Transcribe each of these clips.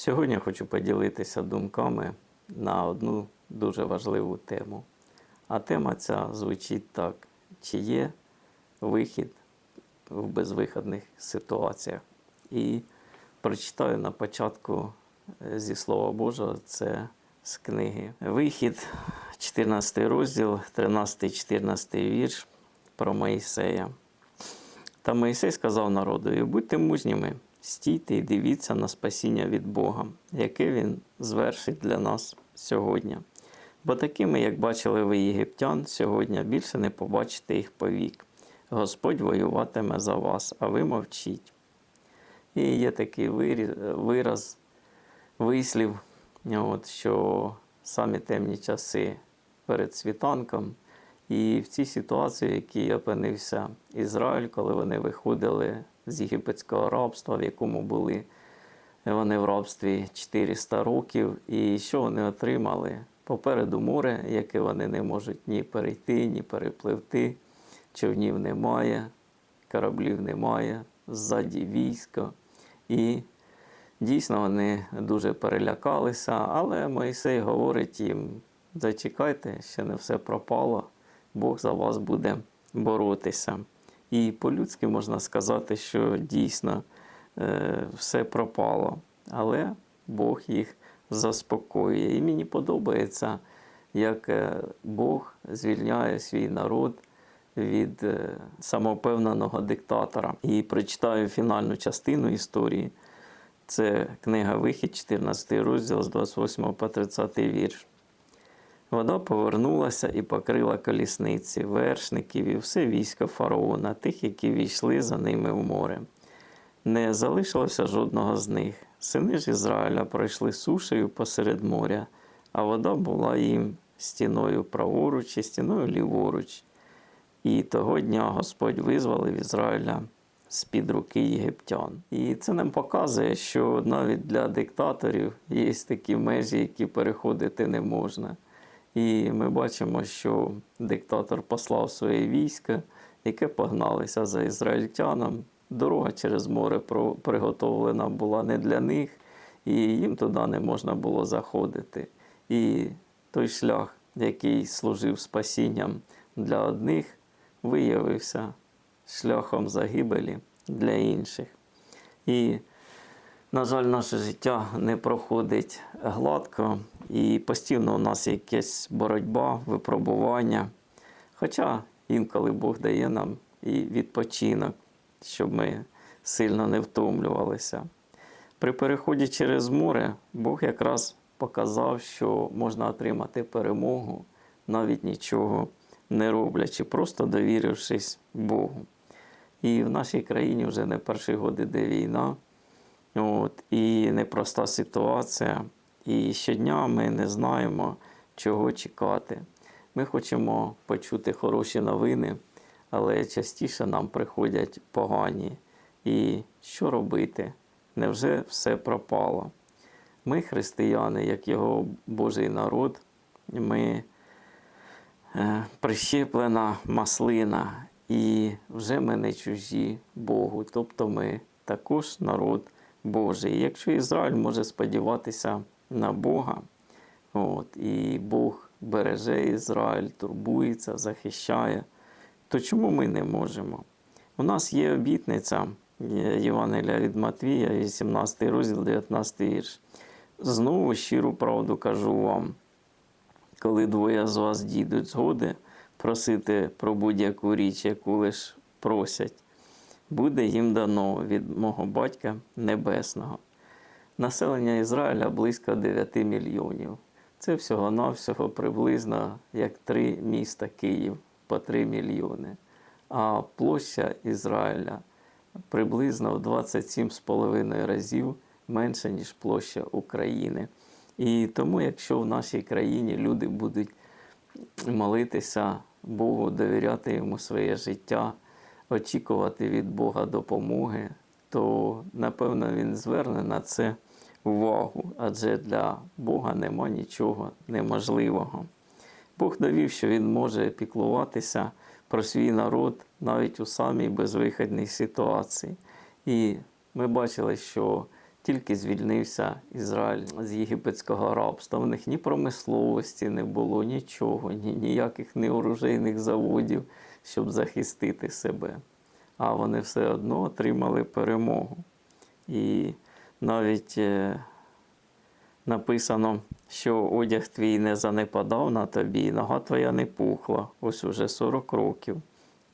Сьогодні хочу поділитися думками на одну дуже важливу тему. А тема ця звучить так: чи є вихід в безвиходних ситуаціях? І прочитаю на початку е, зі Слова Божого, це з книги. Вихід, 14 розділ, 13-14 вірш про Моїсея. Та Моїсей сказав народові: будьте мужніми, стійте і дивіться на спасіння від Бога, яке Він звершить для нас сьогодні. Бо такими, як бачили ви єгиптян, сьогодні більше не побачите їх повік. Господь воюватиме за вас, а ви мовчіть. І є такий вираз, вислів, от, що самі темні часи перед світанком. І в цій ситуації, в якій опинився Ізраїль, коли вони виходили з єгипетського рабства, в якому були вони в рабстві 400 років, і що вони отримали? Попереду море, яке вони не можуть ні перейти, ні перепливти, човнів немає, кораблів немає, ззаді військо. І дійсно вони дуже перелякалися, але Моїсей говорить їм: зачекайте, ще не все пропало, Бог за вас буде боротися. І по-людськи можна сказати, що дійсно е, все пропало, але Бог їх заспокоює. І мені подобається, як е, Бог звільняє свій народ від е, самовпевненого диктатора. І прочитаю фінальну частину історії. Це книга Вихід, 14 розділ з 28 по 30 вірш. Вода повернулася і покрила колісниці, вершників і все військо фараона, тих, які війшли за ними в море. Не залишилося жодного з них. Сини ж Ізраїля пройшли сушею посеред моря, а вода була їм стіною праворуч і стіною ліворуч. І того дня Господь визволив Ізраїля з-під руки єгиптян. І це нам показує, що навіть для диктаторів є такі межі, які переходити не можна. І ми бачимо, що диктатор послав своє військо, яке погналися за ізраїльтянам. Дорога через море приготовлена була не для них, і їм туди не можна було заходити. І той шлях, який служив спасінням для одних, виявився шляхом загибелі для інших. І на жаль, наше життя не проходить гладко, і постійно у нас якась боротьба, випробування. Хоча інколи Бог дає нам і відпочинок, щоб ми сильно не втомлювалися. При переході через море Бог якраз показав, що можна отримати перемогу, навіть нічого не роблячи, просто довірившись Богу. І в нашій країні вже не перший год іде війна. От, і непроста ситуація. І щодня ми не знаємо, чого чекати. Ми хочемо почути хороші новини, але частіше нам приходять погані. І що робити? Невже все пропало? Ми, християни, як його Божий народ, ми е, прищеплена маслина, і вже ми не чужі Богу, тобто ми також народ Божий. Якщо Ізраїль може сподіватися на Бога, от, і Бог береже Ізраїль, турбується, захищає, то чому ми не можемо? У нас є обітниця Євангелія від Матвія, 18 розділ, 19 вірш. Знову щиру правду кажу вам, коли двоє з вас дійдуть згоди просити про будь-яку річ, яку лиш просять, буде їм дано від мого батька Небесного. Населення Ізраїля близько 9 мільйонів. Це всього-навсього приблизно як три міста Київ по 3 мільйони. А площа Ізраїля приблизно в 27,5 разів менша, ніж площа України. І тому, якщо в нашій країні люди будуть молитися Богу, довіряти йому своє життя, очікувати від Бога допомоги, то напевно він зверне на це увагу, адже для Бога нема нічого неможливого. Бог довів, що Він може піклуватися про свій народ навіть у самій безвиходній ситуації. І ми бачили, що тільки звільнився Ізраїль з єгипетського рабства. У них ні промисловості не було, нічого, ні, ніяких ні оружейних заводів, щоб захистити себе. А вони все одно отримали перемогу. І навіть е, написано, що одяг твій не занепадав на тобі, нога твоя не пухла. Ось уже 40 років.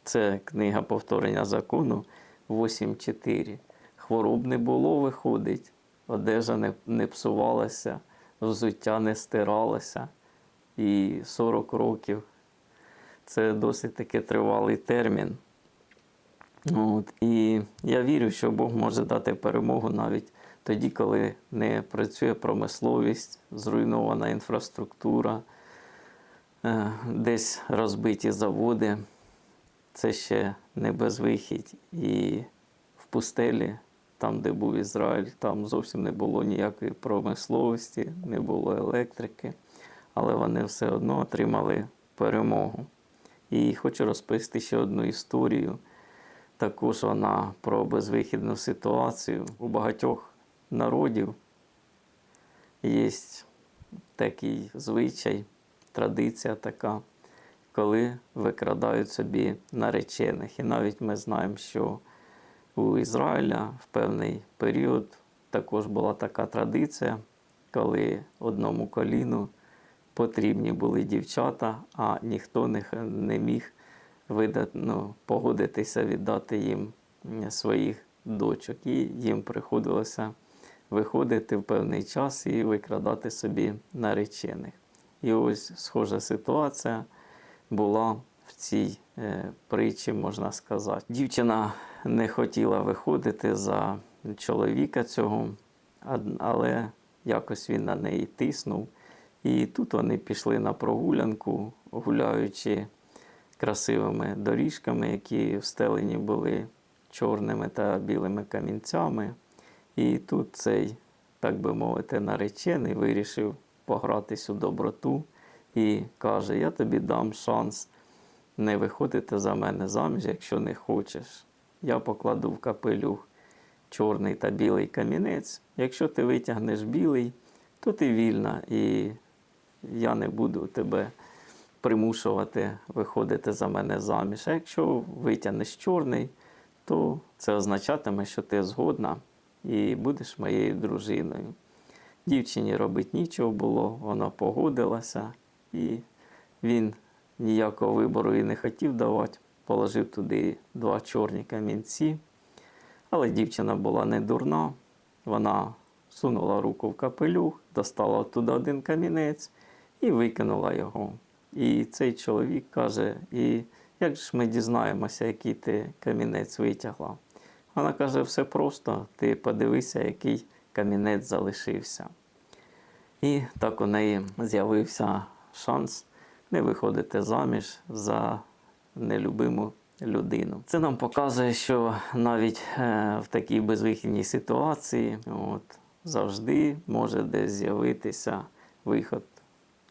Це книга повторення закону 8.4. Хвороб не було, виходить, одежа не, не псувалася, взуття не стиралося. І 40 років це досить таки тривалий термін. От, і я вірю, що Бог може дати перемогу навіть тоді, коли не працює промисловість, зруйнована інфраструктура, е, десь розбиті заводи. Це ще не безвихідь. І в пустелі, там, де був Ізраїль, там зовсім не було ніякої промисловості, не було електрики, але вони все одно отримали перемогу. І хочу розповісти ще одну історію. Також вона про безвихідну ситуацію. У багатьох народів є такий звичай, традиція така, коли викрадають собі наречених. І навіть ми знаємо, що у Ізраїля в певний період також була така традиція, коли одному коліну потрібні були дівчата, а ніхто не, міг видати, погодитися віддати їм своїх дочок. І їм приходилося виходити в певний час і викрадати собі наречених. І ось схожа ситуація була в цій е, притчі, можна сказати. Дівчина не хотіла виходити за чоловіка цього, але якось він на неї тиснув. І тут вони пішли на прогулянку, гуляючи красивими доріжками, які встелені були чорними та білими камінцями. І тут цей, так би мовити, наречений вирішив погратись у доброту і каже: Я тобі дам шанс не виходити за мене заміж, якщо не хочеш. Я покладу в капелюх чорний та білий камінець. Якщо ти витягнеш білий, то ти вільна, і я не буду тебе примушувати виходити за мене заміж. А якщо витягнеш чорний, то це означатиме, що ти згодна і будеш моєю дружиною. Дівчині робить нічого було, вона погодилася, і він ніякого вибору і не хотів давати. Положив туди два чорні камінці. Але дівчина була не дурна. Вона сунула руку в капелюх, достала туди один камінець і викинула його. І цей чоловік каже: І як ж ми дізнаємося, який ти камінець витягла? Вона каже: все просто, ти подивися, який камінець залишився. І так у неї з'явився шанс не виходити заміж за нелюбиму людину. Це нам показує, що навіть е, в такій безвихідній ситуації от, завжди може десь з'явитися виход.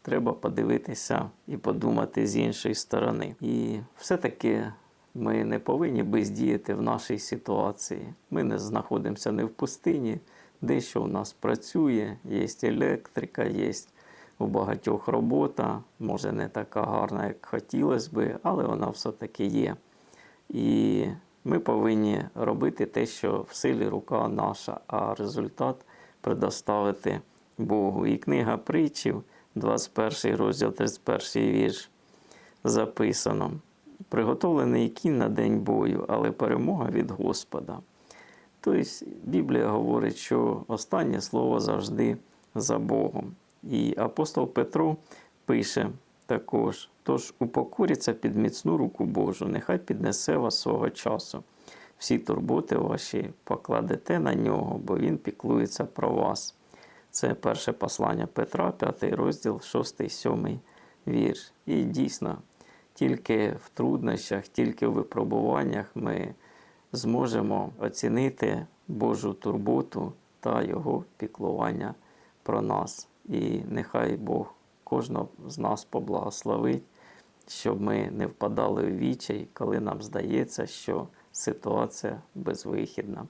Треба подивитися і подумати з іншої сторони. І все-таки ми не повинні бездіяти в нашій ситуації. Ми не знаходимося не в пустині, дещо у нас працює, є електрика, є у багатьох робота, може не така гарна, як хотілося би, але вона все-таки є. І ми повинні робити те, що в силі рука наша, а результат предоставити Богу. І книга притчів, 21 розділ, 31 вірш, записано: приготовлений кінь на день бою, але перемога від Господа. Тобто Біблія говорить, що останнє слово завжди за Богом. І апостол Петро пише також: тож упокоріться під міцну руку Божу, нехай піднесе вас свого часу. Всі турботи ваші покладете на нього, бо він піклується про вас. Це перше послання Петра, 5 розділ, 6, 7 вірш. І дійсно, тільки в труднощах, тільки в випробуваннях ми зможемо оцінити Божу турботу та Його піклування про нас. І нехай Бог кожного з нас поблагословить, щоб ми не впадали в вічай, коли нам здається, що ситуація безвихідна.